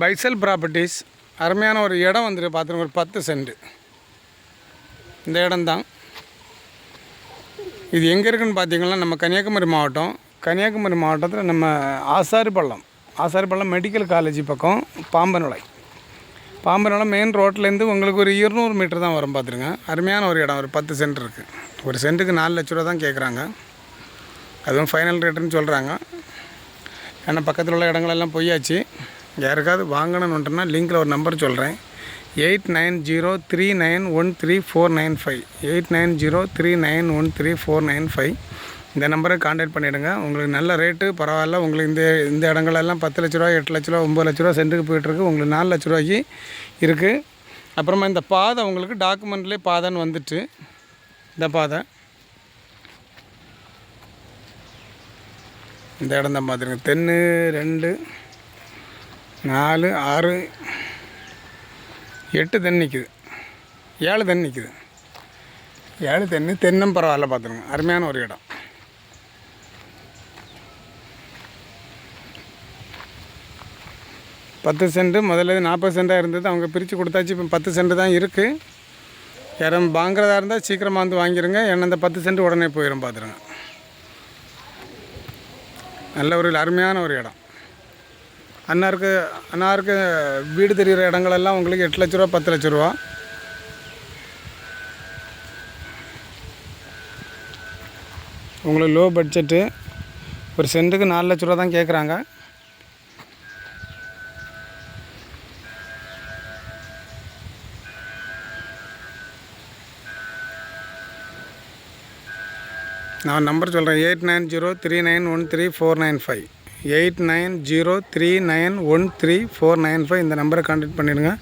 பைசல் properties. அருமையான ஒரு இடம் வந்துட்டு பார்த்துருங்க ஒரு பத்து சென்ட். இந்த இடம்தான். இது எங்கே இருக்குன்னு பார்த்தீங்கன்னா நம்ம கன்னியாகுமரி மாவட்டம். கன்னியாகுமரி மாவட்டத்தில் நம்ம ஆசாரிப்பள்ளம். ஆசாரிப்பள்ளம் மெடிக்கல் காலேஜ் பக்கம் பாம்பனுலை பாம்பனுலை மெயின் ரோட்லேருந்து உங்களுக்கு ஒரு இருநூறு மீட்டர் தான் வரும் பார்த்துருங்க அருமையான ஒரு இடம் ஒரு பத்து சென்ட் இருக்குது ஒரு சென்ட்டுக்கு நாலு லட்ச ரூபா தான் கேட்குறாங்க அதுவும் ஃபைனல் ரேட்டுன்னு சொல்கிறாங்க ஏன்னா பக்கத்தில் உள்ள இடங்களெல்லாம் பொய்யாச்சு. யாருக்காவது வாங்கணுன்னுட்டுனா லிங்கில் ஒரு நம்பர் சொல்கிறேன் eight nine zero three nine one three four nine five. Eight nine zero three nine one three four nine five. இந்த நம்பரை காண்டாக்ட் பண்ணிவிடுங்க உங்களுக்கு நல்ல ரேட்டு பரவாயில்ல. உங்களுக்கு இந்த இந்த இடங்களெல்லாம் பத்து லட்ச ரூபா எட்டு லட்ச ரூபா ஒம்பது லட்ச ரூபா சென்ட்டுக்கு போயிட்டுருக்கு. உங்களுக்கு நாலு லட்ச ரூபாய்க்கு இருக்குது அப்புறமா இந்த பாதை உங்களுக்கு டாக்குமெண்ட்லேயே பாதைன்னு வந்துட்டு இந்த பாதை. இந்த இடம் தான் பார்த்துருங்க தென்னு ரெண்டு. நாலு ஆறு எட்டு தென் நிற்குது ஏழு தென் நிற்குது ஏழு தென்னு தென்னும் பரவாயில்ல பார்த்துருங்க. அருமையான ஒரு இடம். பத்து சென்ட் முதல்ல நாற்பது சென்ட்டாக இருந்தது. அவங்க பிரித்து கொடுத்தாச்சு. இப்போ பத்து சென்ட் தான் இருக்குது யாரும் வாங்குறதா இருந்தால் சீக்கிரமாக வந்து வாங்கிடுங்க ஏன்னா இந்த பத்து சென்ட் உடனே போயிடும் பார்த்துருங்க. நல்ல ஒரு அருமையான ஒரு இடம். அண்ணாருக்கு அண்ணாருக்கு வீடு தெரிகிற இடங்களெல்லாம் உங்களுக்கு எட்டு லட்ச ரூபா பத்து லட்ச ரூபா. உங்களுக்கு லோ பட்ஜெட்டு ஒரு சென்ட்டுக்கு நாலு லட்ச ரூபா தான் கேட்குறாங்க நான் நம்பர் சொல்கிறேன் eight nine zero three nine one three four nine five eight nine zero three nine one three four nine five இந்த நம்பரை கான்டாக்ட் பண்ணிடுங்க.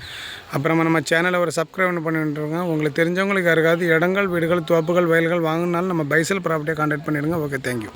அப்புறமா நம்ம சேனலை ஒரு சப்ஸ்கிரைப் பண்ணிட்டுருங்க உங்களுக்கு தெரிஞ்சவங்களுக்கு யாருக்காவது இடங்கள் வீடுகள் தோப்புகள் வயல்கள் வாங்கினாலும் நம்ம பைசல் ப்ராப்பர்ட்டியை கான்டாக்ட் பண்ணிடுங்க. Okay thank you